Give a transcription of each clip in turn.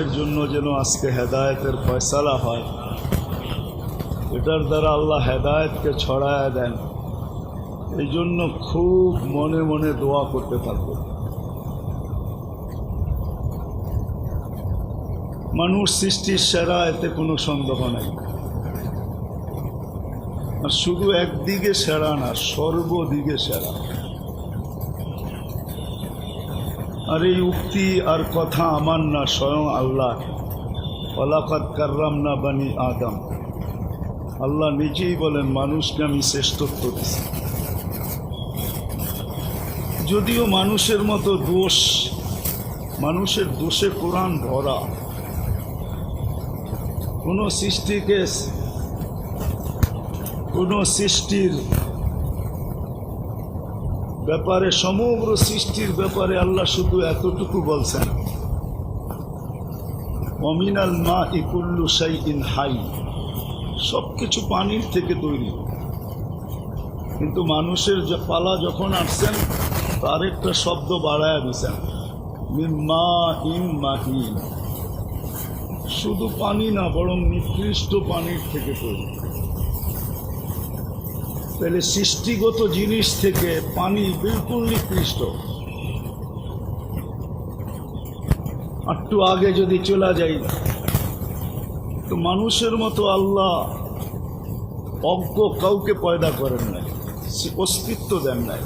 এর জন্য যেন আজকে হেদায়েতের ফয়সালা হয়, এটার দ্বারা আল্লাহ হেদায়েতকে ছড়ায় দেন। এই জন্য খুব মনে মনে দোয়া করতে থাকব। মানুষ সৃষ্টির সেরা, এতে কোনো সন্দেহ নেই। আর শুধু একদিকে সেরা না, সর্বদিকে সেরা। আর এই উক্তি আর কথা আমার না, স্বয়ং আল্লাহ। অলাকাত কার্রাম না বানি আদম। আল্লাহ নিজেই বলেন, মানুষকে আমি শ্রেষ্ঠত্ব দিছি। যদিও মানুষের মতো দোষ, মানুষের দোষে কোরআন ভরা। কোনো সৃষ্টিকে, কোনো সৃষ্টির ব্যাপারে, সমগ্র সৃষ্টির ব্যাপারে আল্লাহ শুধু এতটুকু বলছেন অমিনাল মা ইকুল্লু সাই ইন হাই। সব কিছু পানির থেকে তৈরি। কিন্তু মানুষের পালা যখন আসছেন, তার একটা শব্দ বাড়ায় দিছেন মিম্মা ইম মাহিন শুধু পানি না, বরং নিকৃষ্ট পানির থেকে তৈরি। তাহলে সৃষ্টিগত জিনিস থেকে পানি বিলকুল নিকৃষ্ট। একটু আগে যদি চলা যাই, তো মানুষের মতো আল্লাহ অজ্ঞ কাউকে পয়দা করেন নাই, সে অস্তিত্ব দেন নাই।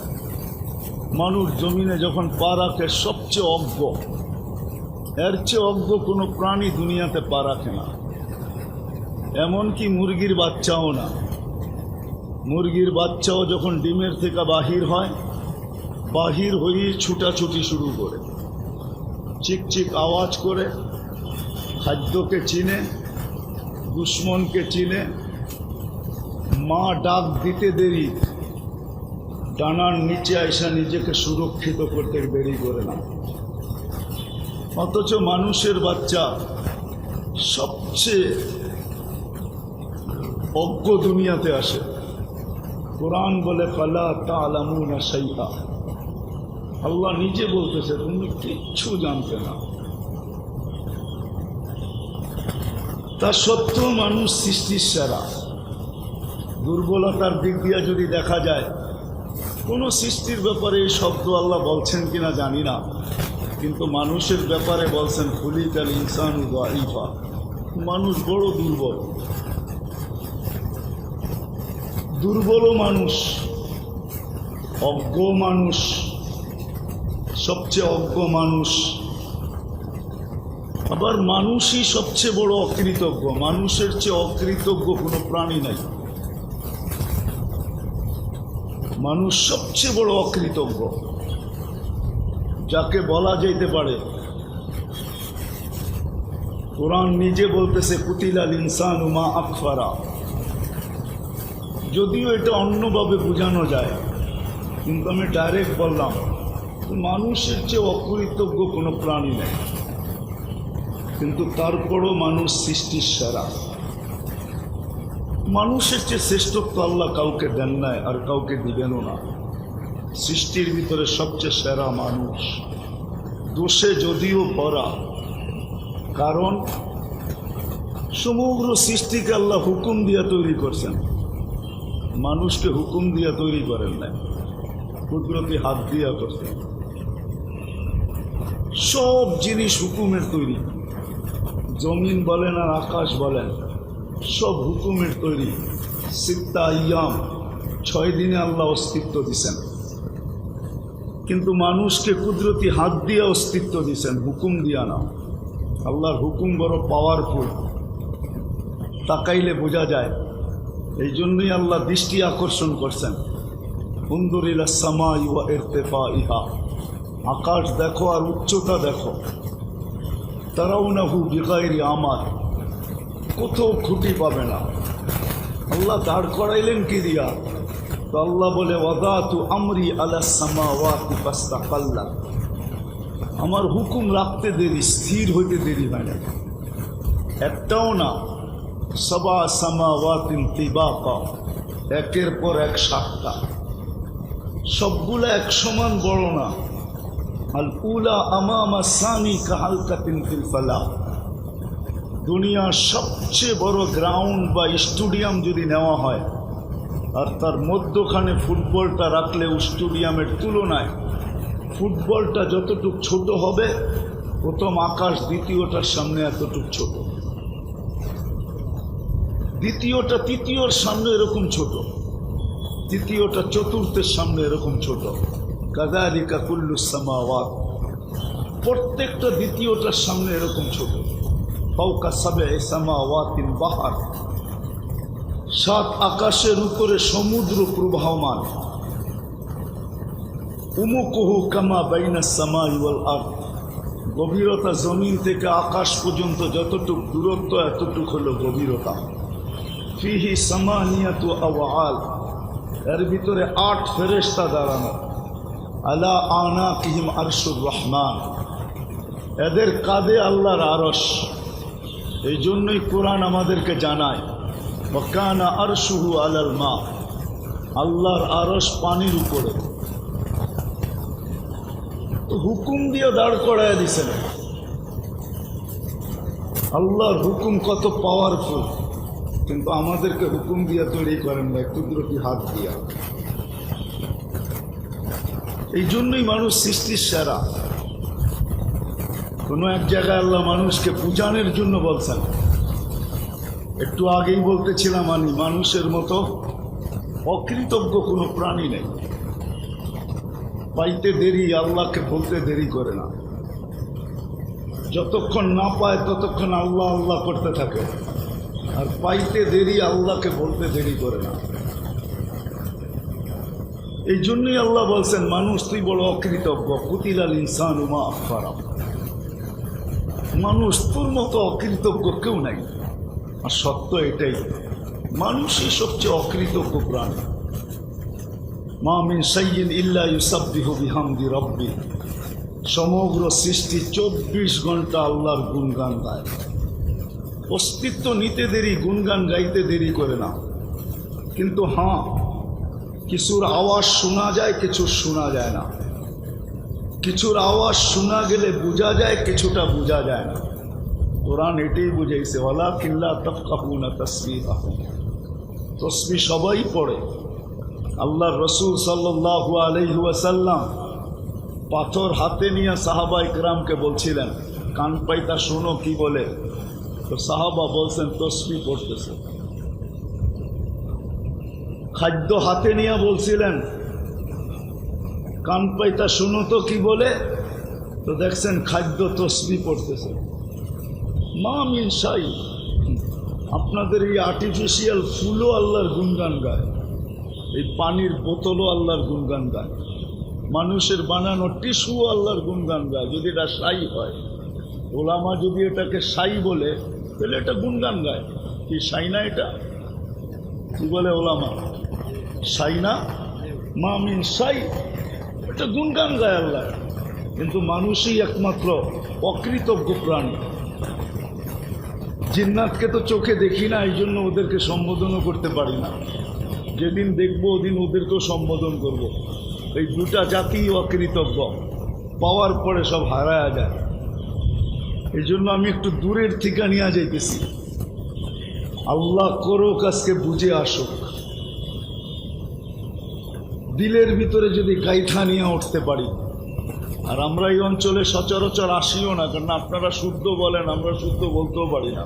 মানুষ জমিনে যখন পা রাখে, সবচেয়ে অজ্ঞ, এর চেয়ে অজ্ঞ কোনো প্রাণী দুনিয়াতে পা রাখে না। এমনকি মুরগির বাচ্চাও না। মুরগির বাচ্চাও যখন ডিমের থেকে বাহির হয়, বাহির হয়ে ছুটাছুটি শুরু করে। চিকচিক আওয়াজ করে, খাদ্যকে চিনে, দুশ্মনকে চিনে, মা ডাক দিতে দেরি, ডানার নিচে আইসা নিজেকে সুরক্ষিত করতে দেরি করে না। অথচ মানুষের বাচ্চা সবচেয়ে অজ্ঞ দুনিয়াতে আসে। কোরআন বলে, ফালা তালামুনা সাইহা আল্লাহ নিজে বলতেছে, তুমি কিচ্ছু জানতে না। তা সত্ত্বেও মানুষ সৃষ্টির সেরা। দুর্বলতার দিক দিয়ে যদি দেখা যায়, কোনো সৃষ্টির ব্যাপারে এই শব্দ আল্লাহ বলছেন কিনা জানি না। কিন্তু মানুষের ব্যাপারে বলছেন ফুলিকাল ইনসান মানুষ বড় দুর্বল। দুর্বল মানুষ, অজ্ঞ মানুষ, সবচেয়ে অজ্ঞ মানুষ। আবার মানুষই সবচেয়ে বড় অকৃতজ্ঞ। মানুষের চেয়ে অকৃতজ্ঞ কোনো প্রাণী নাই। মানুষ সবচেয়ে বড় অকৃতজ্ঞ। যাকে বলা যেতে পারে, কোরআন নিজে বলতেছে, কুতিলাল ইনসান উমা আকফারা। যদিও এটা অন্যভাবে বোঝানো যায়, কিন্তু আমি ডাইরেক্ট বললাম, মানুষের চেয়ে অকৃতজ্ঞ কোনো প্রাণী নেই। কিন্তু তারপরও মানুষ সৃষ্টির সেরা। মানুষের চেয়ে শ্রেষ্ঠত্ব আল্লাহ কাউকে দেন নাই আর কাউকে দিবেনও না। সৃষ্টির ভিতরে সবচেয়ে সেরা মানুষ। দোষে যদিও ভরা কারণ সমগ্র সৃষ্টিকে আল্লাহ হুকুম দিয়া তৈরি করছেন। মানুষকে হুকুম দিয়া তৈরি করেন নাই। কুদরতি হাত দিয়া করছেন সব জিনিস হুকুমের তৈরি। জমিন বলেন আর আকাশ বলেন, সব হুকুমের তৈরি। সিত্তা ইয়াম ছয় দিনে আল্লাহ অস্তিত্ব দিছেন। কিন্তু মানুষকে কুদরতি হাত দিয়ে অস্তিত্ব দিছেন, হুকুম দিয়া না। আল্লাহর হুকুম বড় পাওয়ারফুল তাকাইলে বোঝা যায় এই জন্যই আল্লাহ দৃষ্টি আকর্ষণ করছেন। সুন্দরিলা সামা ইহা আকাশ দেখো আর উচ্চতা দেখো। তারাও না হু বিগাইরি আমার কোথাও খুঁটি পাবে না। আল্লাহ দাঁড় করাইলেন কি দিয়া? তো আল্লাহ বলে ওয়াদা তু আমরি আলা পাল্লা আমার হুকুম রাখতে দেরি, স্থির হইতে দেরি হয় না। একটাও না। সবা সামা ওয়াতিন তিবাকা একের পর এক সাতটা। সবগুলো এক সমান বড় না। আল উলা আমামা সানি কাহালকাতিন ফিল ফালা। দুনিয়ার সবচেয়ে বড় গ্রাউন্ড বা স্টেডিয়াম যদি নেওয়া হয়, আর তার মধ্যখানে ফুটবলটা রাখলে স্টেডিয়ামের তুলনায় ফুটবলটা যতটুক ছোট হবে, প্রথম আকাশ, দ্বিতীয়টার সামনে এতটুক ছোট। দ্বিতীয়টা তৃতীয়র সামনে এরকম ছোট। তৃতীয়টা চতুর্থের সামনে এরকম ছোট। কাদালিকা কুল্লুসামাওয়াত প্রত্যেকটা দ্বিতীয়টার সামনে এরকম ছোট। ফৌকা সাবে সামাওয়াতিন বাহার। সাত আকাশের উপরে সমুদ্র প্রবাহমান। উমুকুহু কামা বাইনা সামাই ওয়াল আর্থ গভীরতা জমিন থেকে আকাশ পর্যন্ত যতটুক দূরত্ব, এতটুক হলো গভীরতা। ফিহি সামানিয়াতু আওয়াল। এর ভিতরে আট ফেরেশতা দাঁড়ানো। আলা আনা কিহিম আরশুর রহমান। এদের কাঁধে আল্লাহর আরস এই জন্যই কোরআন আমাদেরকে জানায় বকানা আরশুহু আলাল মা। আল্লাহর আরস পানির উপরে। তো হুকুম দিয়ে দাঁড় করায় দিছেন। আল্লাহর হুকুম কত পাওয়ারফুল কিন্তু আমাদেরকে হুকুম দিয়ে তৈরি করেন না কুদরতি হাত দিয়া। এই জন্যই মানুষ সৃষ্টির সেরা। কোনো এক জায়গায় আল্লাহ মানুষকে পূজানের জন্য বলছেন। একটু আগেই বলতেছিলাম আমি, মানুষের মতো অকৃতজ্ঞ কোনো প্রাণী নেই। পাইতে দেরি, আল্লাহকে বলতে দেরি করে না। যতক্ষণ না পায় ততক্ষণ আল্লাহ আল্লাহ করতে থাকে। আর পাইতে দেরি, আল্লাহকে বলতে দেরি করে না। এই জন্যই আল্লাহ বলছেন, মানুষ তুই বড় অকৃতজ্ঞ, কুতিলাল ইনসান উমা আফারাম মানুষ তোর মতো অকৃতজ্ঞ কেউ নাই। আর সত্য এটাই, মানুষই সবচেয়ে অকৃতজ্ঞ প্রাণী। মা মিন সাইয়িন ইল্লা ইউসাব্বিহু বিহামদি রব্বি। সমগ্র সৃষ্টি চব্বিশ ঘণ্টা আল্লাহর গুণগান গায়। অস্তিত্ব নিতে দেরি, গুণগান গাইতে দেরি করে না কিন্তু হ্যাঁ কিছুর আওয়াজ শোনা যায় কিছু শোনা যায় না। কিছুর আওয়াজ শোনা গেলে বোঝা যায়, কিছুটা বোঝা যায় না। কোরআন এটাই বুঝাইছে ওলা কিল্লা তফকাহুনা তসবি তসবি সবাই পড়ে। আল্লাহ রসুল সাল্লাহ আলহিহাসাল্লাম পাথর হাতে নিয়ে সাহাবা ইকরামকে বলছিলেন, কান পাইতা শোনো কি বলে? তো সাহাবা বলছেন, তসবি পড়তেছে। খাদ্য হাতে নিয়ে বলছিলেন, কান পাইতা শুনো তো কি বলে? তো দেখছেন, খাদ্য তসবি পড়তেছে। মা মিন সাই আপনাদের এই আর্টিফিশিয়াল ফুলও আল্লাহর গুণগান গায়, এই পানির বোতলও আল্লাহর গুণগান গায়, মানুষের বানানো টিস্যুও আল্লাহর গুণগান গায়, যদি এটা সাই হয়। ওলামা যদি এটাকে সাই বলে তাহলে এটা গুণগান গায়। কি সাইনা এটা? কি বলে ওলামা? সাই না মামিন সাই। এটা গুণগান গায় আল্লাহ। কিন্তু মানুষই একমাত্র অকৃতজ্ঞ প্রাণী। জিন্নাতকে তো চোখে দেখি না, এই জন্য ওদেরকে সম্বোধনও করতে পারি না। যেদিন দেখব ওদিন ওদেরকেও সম্বোধন করব। এই দুটা জাতি অকৃতজ্ঞ। পাওয়ার পরে সব হারায়া যায়। এই জন্য আমি একটু দূরের থেকে নিয়ে যাইতেছি। আল্লাহ করুক, আজকে বুঝে আসুক। দিলের ভিতরে যদি গাইথা নিয়ে উঠতে পারি, আর আমরা এই অঞ্চলে সচরাচর আসিও না, কারণ আপনারা শুদ্ধ বলেন, আমরা শুদ্ধ বলতেও পারি না।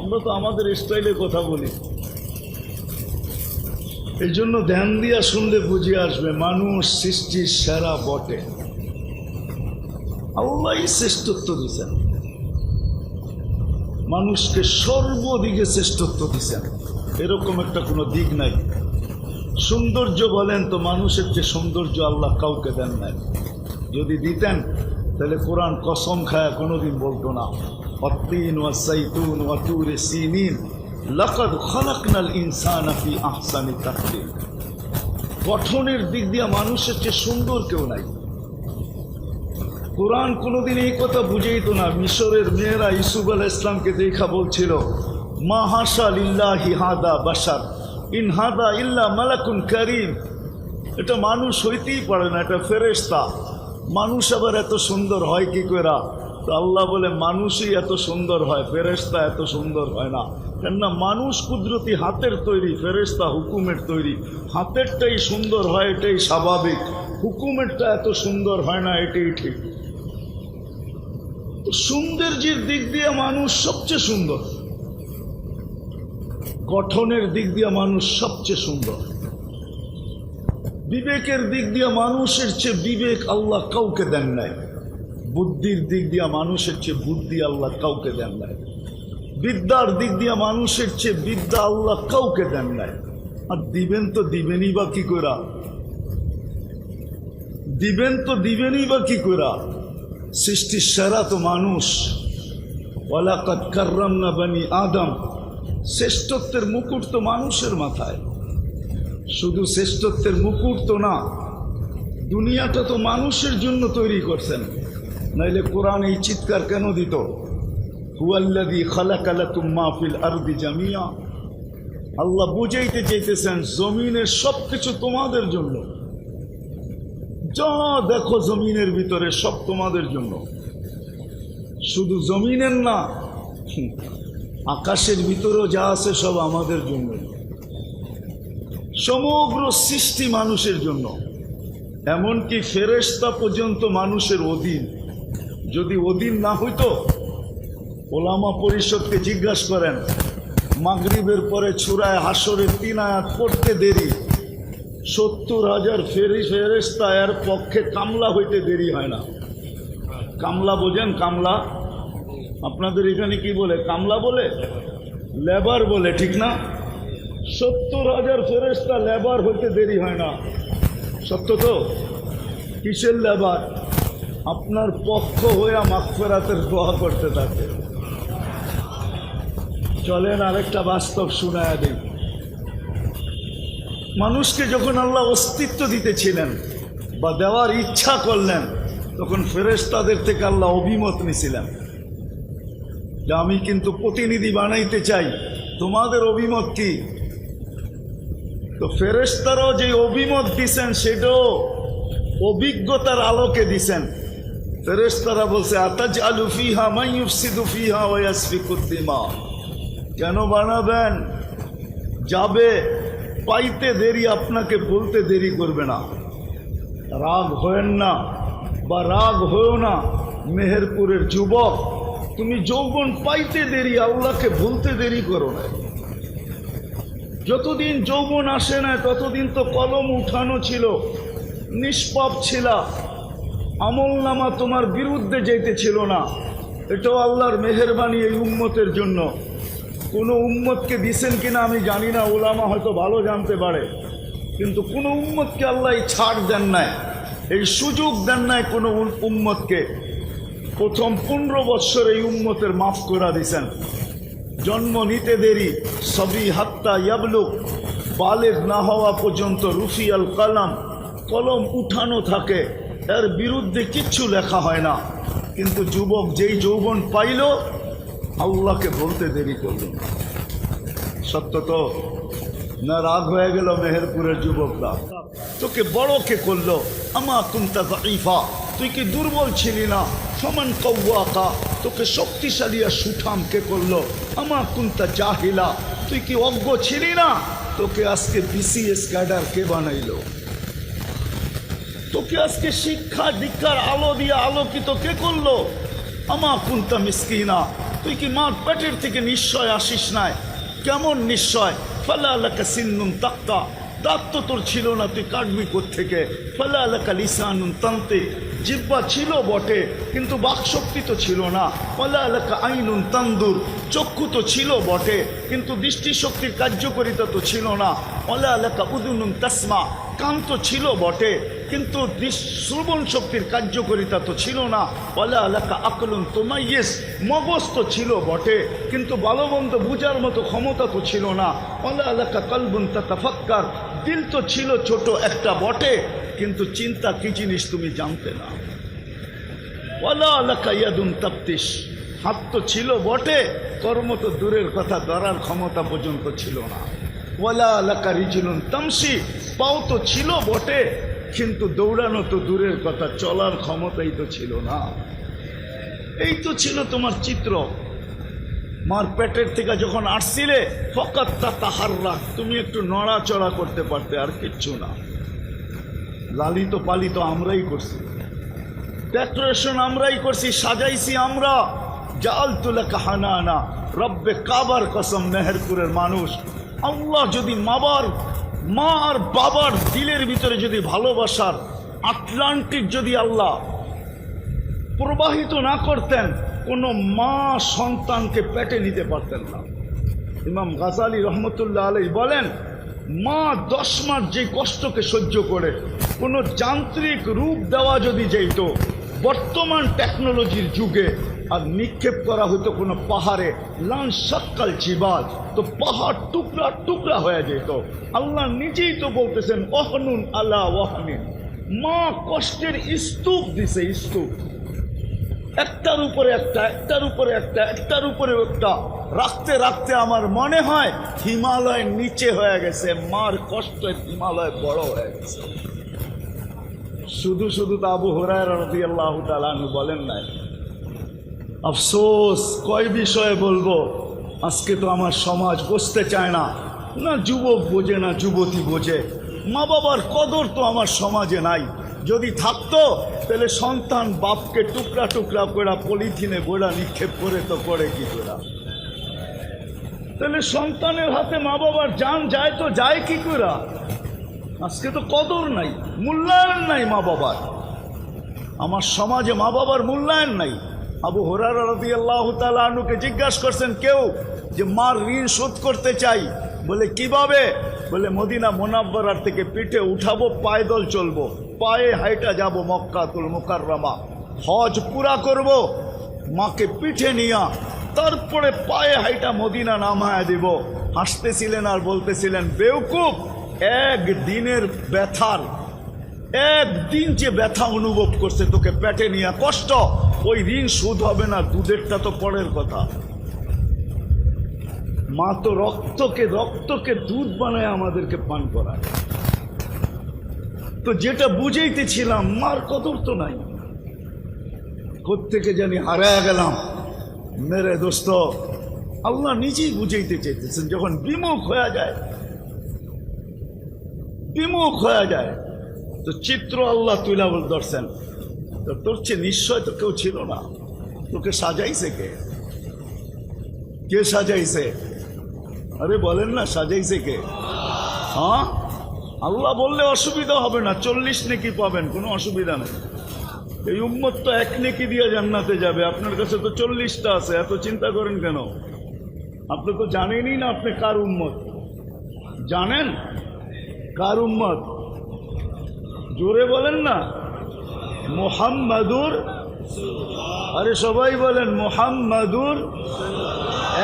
আমরা তো আমাদের স্টাইলে কথা বলি। এই জন্য ধ্যান দিয়া শুনলে বুঝে আসবে, মানুষ সৃষ্টির সেরা বটে। আল্লাহ শ্রেষ্ঠত্ব দিচ্ছেন মানুষকে সর্বদিকে শ্রেষ্ঠত্ব দিচ্ছেন এরকম একটা কোনো দিক নাই। সৌন্দর্য বলেন তো, মানুষের যে সৌন্দর্য আল্লাহ কাউকে দেন নাই। যদি দিতেন, তাহলে কোরআন কসম খায়া কোনোদিন বলতো না। আহসানি গঠনের দিক দিয়ে মানুষের চেয়ে সুন্দর কেউ নাই। কোরআন কোনোদিন এই কথা বুঝেই তো না। মিশরের মেয়েরা ইসুফ আল ইসলামকে দেখা বলছিল, মা হাসা লিল্লাহি হাদা বাসার ইন হাদা ইল্লা মালাকুন করিম। এটা মানুষ হইতেই পারে না, এটা ফেরেস্তা মানুষ আবার এত সুন্দর হয় কি করে তো আল্লাহ বলে, মানুষই এত সুন্দর হয় ফেরেস্তা এত সুন্দর হয় না। কেননা মানুষ কুদরতি হাতের তৈরি ফেরেস্তা হুকুমের তৈরি। হাতেরটাই সুন্দর হয়, এটাই স্বাভাবিক। হুকুমেরটা এত সুন্দর হয় না, এটাই ঠিক। সৌন্দর্যের দিক দিয়ে মানুষ সবচেয়ে সুন্দর। গঠনের দিক দিয়ে মানুষ সবচেয়ে সুন্দর। বিবেকের দিক দিয়ে মানুষের চেয়ে বিবেক আল্লাহ কাউকে দেন নাই। বুদ্ধির দিক দিয়ে মানুষের চেয়ে বুদ্ধি আল্লাহ কাউকে দেন নাই। বিদ্যার দিক দিয়ে মানুষের চেয়ে বিদ্যা আল্লাহ কাউকে দেন নাই। আর দিবেন তো দিবেনই বা কি করা দিবেন তো দিবেনই বা কি করা সৃষ্টির সেরা তো মানুষ। বানি আদম। শ্রেষ্ঠত্বের মুকুট তো মানুষের মাথায়। শুধু শ্রেষ্ঠত্বের মুকুট তো না, দুনিয়াটা তো মানুষের জন্য তৈরি করছেন। নাইলে কোরআন এই চিৎকার কেন দিত? হুয়াল্লাদি খালাকালা তুম্মা ফিল আরদি জামিয়া। আল্লাহ বুঝাইতে চাইতেছেন, জমিনের সব কিছু তোমাদের জন্য। যা দেখো জমিনের ভিতরে, সব তোমাদের জন্য। শুধু জমিনের না, আকাশের ভিতরেও যা আছে সব আমাদের জন্য। সমগ্র সৃষ্টি মানুষের জন্য। এমনকি ফেরেস্তা পর্যন্ত মানুষের অধীন। যদি অধীন না হইতো, ওলামা পরিষদকে জিজ্ঞাসা করেন, মাগরিবের পরে ছুরায় হাসরের তিন আয়াত পড়তে দেরি? সত্তর হাজার ফেরি ফেরেস্তা এর পক্ষে কামলা হইতে দেরি হয় না। কামলা বোঝেন, কামলা? আপনাদের এখানে কি বলে? কামলা বলে? লেবার বলে, ঠিক না? সত্তর হাজার ফেরেস্তা লেবার হইতে দেরি হয় না। সত্য তো? কিসের লেবার? আপনার পক্ষ হইয়া মাগফেরাতের দোয়া করতে থাকে। চলেন আরেকটা বাস্তব শোনায়া দিই। মানুষকে যখন আল্লাহ অস্তিত্ব দিতেছিলেন বা দেওয়ার ইচ্ছা করলেন, তখন ফেরেশতাদের থেকে আল্লাহ অভিমত নিছিলেন যে আমি কিন্তু প্রতিনিধি বানাইতে চাই, তোমাদের অভিমত কি? তো ফেরেশতারাও যে অভিমত দিছেন, সেটাও অভিজ্ঞতার আলোকে দিছেন। ফেরেশতারা বলছে আতাজ আলু ফিহা মাইয়ুফসিদু ফিহা ওয়াসফিকুদ্দিমা কেন বানাবেন? যাবে। পাইতে দেরি, আপনাকে বলতে দেরি করবে না। রাগ হয়েন না বা রাগ হয়েও না, মেহেরপুরের যুবক। তুমি যৌবন পাইতে দেরি, আল্লাহকে বলতে দেরি করো না। যতদিন যৌবন আসে না, ততদিন তো কলম উঠানো ছিল, নিষ্পাপ ছিল। আমল নামা তোমার বিরুদ্ধে যেতে ছিল না। এটাও আল্লাহর মেহরবানি এই উম্মতের জন্য। কোনো উম্মতকে দিছেন কিনা আমি জানি না ওলামা হয়তো ভালো জানতে পারে। কিন্তু কোনো উম্মতকে আল্লাহ ছাড় দেন নাই, এই সুযোগ দেন নাই কোনো উম- উম্মতকে। প্রথম পনেরো বৎসর এই উম্মতের মাফ করা দিছেন। জন্ম নিতে দেরি, সবই হাত্তা ইয়াবলুক বালেগ না হওয়া পর্যন্ত রুফিয়াল কালাম, কলম উঠানো থাকে, এর বিরুদ্ধে কিচ্ছু লেখা হয় না। কিন্তু যুবক যেই যৌবন পাইল আল্লাহকে বলতে দেরি করল সত্য তো? না রাগ হয়ে গেল মেহেরপুরের যুবকরা? তোকে বড় কে করল? আমা কুন্তা ইফা তুই কি দুর্বল ছিলি না? সমান কৌয়াকা তোকে শক্তিশালী আর সুঠাম কে করল? আমা কুন্তা জাহিলা। তুই কি অজ্ঞ ছিলি না? তোকে আজকে বিসিএস ক্যাডার কে বানাইলো? তোকে আজকে শিক্ষা, দীক্ষার আলো দিয়ে আলোকিত কে করল? আমা কুন্তা মিসকিনা। তুই কি মার পেটের থেকে নিশ্চয় আসিস নাই? কেমন নিশ্চয় ফালা আলাকা সিন্নুন তাক্তা। দাঁত তো তোর ছিল না, তুই কাটবি থেকে ফালা আলাকা লিসানুন তান্তে। জিব্বা ছিল বটে, কিন্তু বাকশক্তি তো ছিল না। ফালা আলাকা আইনুন তান্দুর। চক্ষু তো ছিল বটে, কিন্তু দৃষ্টিশক্তির কার্যকারিতা তো ছিল না। ফালা আলাকা উদুনুন তাসমা। কান তো ছিল বটে কিন্তু শ্রবণ শক্তির কার্যকারিতা তো ছিল না। ওলা এলাকা আকলন তোমাইয়েস মগজ তো ছিল বটে, কিন্তু বালবন্ত বুঝার মতো ক্ষমতা তো ছিল না। ওলা এলাকা কলবুন তাফাক্কার দিল তো ছিল ছোট একটা বটে, কিন্তু চিন্তা কি জিনিস তুমি জানতে না। ওলা এলাকা ইয়াদুন তাপ্তিস হাত তো ছিল বটে, কর্ম তো দূরের কথা, ধরার ক্ষমতা পর্যন্ত ছিল না। ওয়ালা এলাকা রিজিলুন তামসি, পাও তো ছিল বটে কিন্তু দৌড়ানো তো দূরের কথা, চলার ক্ষমতাই তো ছিল না। এই তো ছিল তোমার চিত্র। মার পেটের থেকে যখন আসছিলে, ফকাত তা তাহার রাখ তুমি একটু নড়াচড়া করতে পারতে, আর কিচ্ছু না। লালিত পালিত আমরাই করছি। ডেকোরেশন আমরাই করছি, সাজাইছি আমরা। জাল তুলে কাহানা আনা রব্বে কাবার কসম মেহেরপুরের মানুষ। আল্লাহ যদি মাবার মা আর বাবার দিলের ভিতরে যদি ভালোবাসার আটলান্টিক যদি আল্লাহ প্রবাহিত না করতেন, কোনো মা সন্তানকে পেটে নিতে পারতেন না। ইমাম গাজালি রহমতুল্লাহ আলাই বলেন, মা দশ মাস যে কষ্টকে সহ্য করে, কোনো যান্ত্রিক রূপ দেওয়া যদি যেত, বর্তমান টেকনোলজির যুগে আর নিক্ষেপ করা হতো কোনো পাহাড়ে লান সক্কাল চিবাল তো পাহাড় টুকরা টুকরা হয়ে যেত। আল্লাহ নিজেই তো বলতেছেন অহনুন আল্লাহ ওয়াহনিন মা কষ্টের স্তূপ দিছে, স্তূপ। একটার উপরে একটা, একটার উপরে একটা, একটার উপরে একটা। রাখতে রাখতে আমার মনে হয় হিমালয় নিচে হয়ে গেছে। মার কষ্ট হিমালয় বড় হয়ে গেছে। শুধু শুধু তো আবু হরায় রবি আল্লাহ তালু বলেন নাই। আফসোস, কয় বিষয়ে বলব? আজকে তো আমার সমাজ বসতে চায় না। না যুবক বোঝে, না যুবতী বোঝে। মা বাবার কদর তো আমার সমাজে নাই। যদি থাকতো, তাহলে সন্তান বাপকে টুকরা টুকরা করে পলিথিনে গোড়া নিক্ষেপ করে তো করে কি করে তাহলে সন্তানের হাতে মা বাবার যান যায় তো যায় কি করে আজকে তো কদর নাই, মূল্যায়ন নাই মা বাবার। আমার সমাজে মা বাবার মূল্যায়ন নাই। আবু হরার রবি আল্লাহ তালুকে জিজ্ঞাসা করছেন, কেউ যে মার ঋণ শোধ করতে চাই? বলে, কীভাবে? বলে, মদিনা মোনাব্বরার থেকে পিঠে উঠাবো পায়দল চলবো, পায়ে হাইটা যাব মক্কাতুল মুকাররমা, হজ পুরা করব, মাকে পিঠে নিয়া তারপরে পায়ে হাইটা মদিনা নামায় দিব। হাসতেছিলেন আর বলতেছিলেন বেউকুব এক দিনের ব্যথার একদিন যে ব্যথা অনুভব করছে তোকে পেটে নিয়ে কষ্ট ওই ঋণ শোধ হবে না, দুধেরটা তো পরের কথা। মা তো রক্তকে রক্তকে দুধ বানায় আমাদেরকে পান করায়। তো যেটা বুঝাইতেছিলাম, মার কদর তো নাই। কোত্থেকে জানি হারায় গেলাম। মেরে দোস্ত, আল্লাহ নিজেই বুঝাইতে চাইতেছেন, যখন বিমুখ হয়ে যায়। বিমুখ হয়ে যায়। তো চিত্র আল্লাহ তুলা বল ধরছেন। তো তোর চেয়ে নিশ্চয় তো কেউ ছিল না। তোকে সাজাইছে কে? কে সাজাইছে? আরে বলেন না, সাজাইছে কে? হ্যাঁ? আল্লাহ বললে অসুবিধা হবে না, চল্লিশ নেকি পাবেন, কোনো অসুবিধা নেই। এই উম্মত তো এক নেকি দিয়ে জান্নাতে যাবে, আপনার কাছে তো চল্লিশটা আছে, এত চিন্তা করেন কেন? আপনি তো জানেনই না আপনি কার উম্মত। জানেন? কার উম্মত? জোরে বলেন না। মোহাম্মদুর আরে সবাই বলেন মোহাম্মদুর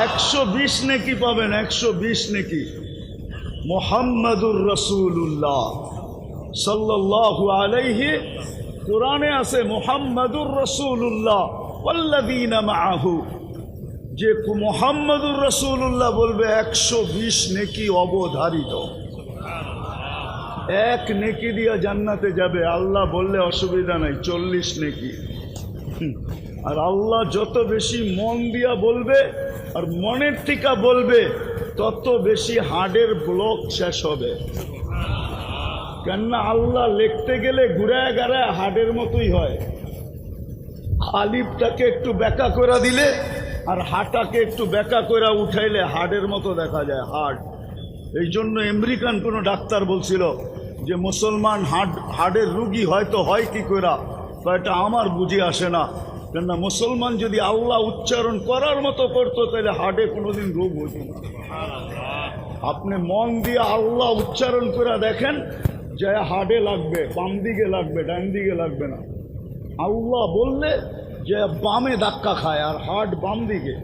একশো বিশ নেকি পাবেন, একশো বিশ নেকি। মোহাম্মদুর রসুল্লাহ সাল্লাল্লাহু আলাইহি কোরআনে আছে মোহাম্মদুর রসুল্লাহ ওয়াল্লাযীনা মাআহু। যে মোহাম্মদুর রসুল্লাহ বলবে একশো বিশ নেকি অবধারিত। এক নেকি দিয়া জান্নাতে যাবে। আল্লাহ বললে অসুবিধা নাই, চল্লিশ নেকি। আর আল্লাহ যত বেশি মন দিয়া বলবে আর মনের টিকা বলবে, তত বেশি হাড়ের ব্লক শেষ হবে। কেননা আল্লাহ লিখতে গেলে ঘুরায় গাড়ায় হার্টের মতোই হয়। আলিফটাকে একটু ব্যাকা করে দিলে আর হাটাকে একটু ব্যাকা করে উঠাইলে হাড়ের মতো দেখা যায়, হার্ট। এই জন্য আমেরিকান কোনো ডাক্তার বলছিল যে মুসলমান হার্ট হার্টের রুগী হয়তো হয় কি করা তো এটা আমার বুঝে আসে না। কেননা মুসলমান যদি আল্লাহ উচ্চারণ করার মতো করতো তাহলে হার্টে কোনোদিন রোগ হতো না। আপনি মন দিয়ে আল্লাহ উচ্চারণ করে দেখেন যে হার্টে লাগবে বাম দিকে লাগবে ডান দিকে লাগবে না। আল্লাহ বললে যে বামে ধাক্কা খায় আর হার্ট বাম দিকে।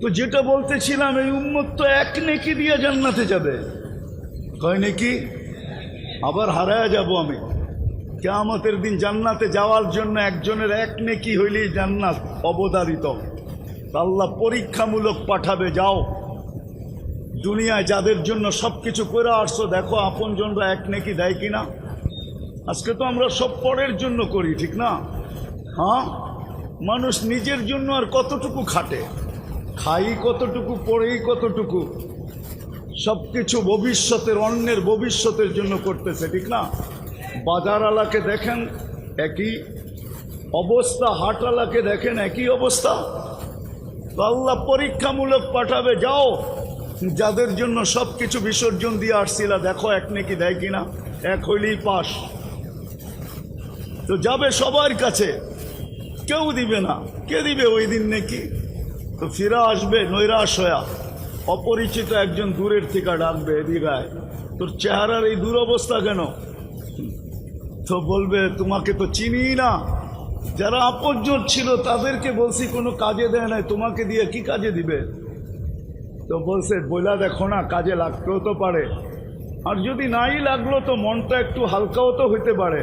তো যেটা বলতেছিলাম এই উম্মত তো এক নেকি দিয়ে জান্নাতে যাবে। কয় নাকি? আবার হারায় যাব আমি। কেয়ামতের দিন জান্নাতে যাওয়ার জন্য একজনের এক নেকি হইলেই জান্নাত অবদারিত আল্লাহ পরীক্ষামূলক পাঠাবে, যাও। দুনিয়ায় যাদের জন্য সব কিছু করে আসছো, দেখো আপনজনরা এক নেকি দেয় কি না আজকে তো আমরা সব পরের জন্য করি, ঠিক না? হ্যাঁ? মানুষ নিজের জন্য আর কতটুকু খাটে? খাই কতটুকু, পড়েই কতটুকু? সব কিছু ভবিষ্যতের, অন্যের ভবিষ্যতের জন্য করতেছে, ঠিক না? বাজারওয়ালাকে দেখেন, একই অবস্থা, হাটওয়ালাকে দেখেন, একই অবস্থা। তো আল্লাহ পরীক্ষামূলক পাঠাবে, যাও। যাদের জন্য সব কিছু বিসর্জন দিয়ে আসছিলা, দেখো এক নাকি দেয় কিনা। এক হইলেই পাস। তো যাবে সবার কাছে। কেউ দিবে না। কে দিবে ওই দিন নাকি? তো ফিরা আসবে নৈরাশ হয়া। অপরিচিত একজন দূরের থেকে ডাকবে এদিকায় তোর চেহারার এই দুরবস্থা কেন? তো বলবে, তোমাকে তো চিনি না। যারা আপনজন ছিল, তাদেরকে বলছি, কোনো কাজে দেয় নাই। তোমাকে দিয়ে কি কাজে দিবে? তো বলছে, বইলা দেখো না, কাজে লাগতেও তো পারে। আর যদি নাই লাগল, তো মনটা একটু হালকাও তো হইতে পারে।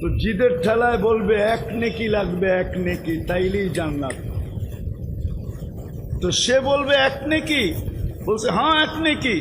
তো জিদের ঠেলায় বলবে, এক নেকি লাগবে, এক নেকি, তাইলেই জান্নাত। তো সে বলবে এক নেকি বলছে হ্যাঁ এক নেকি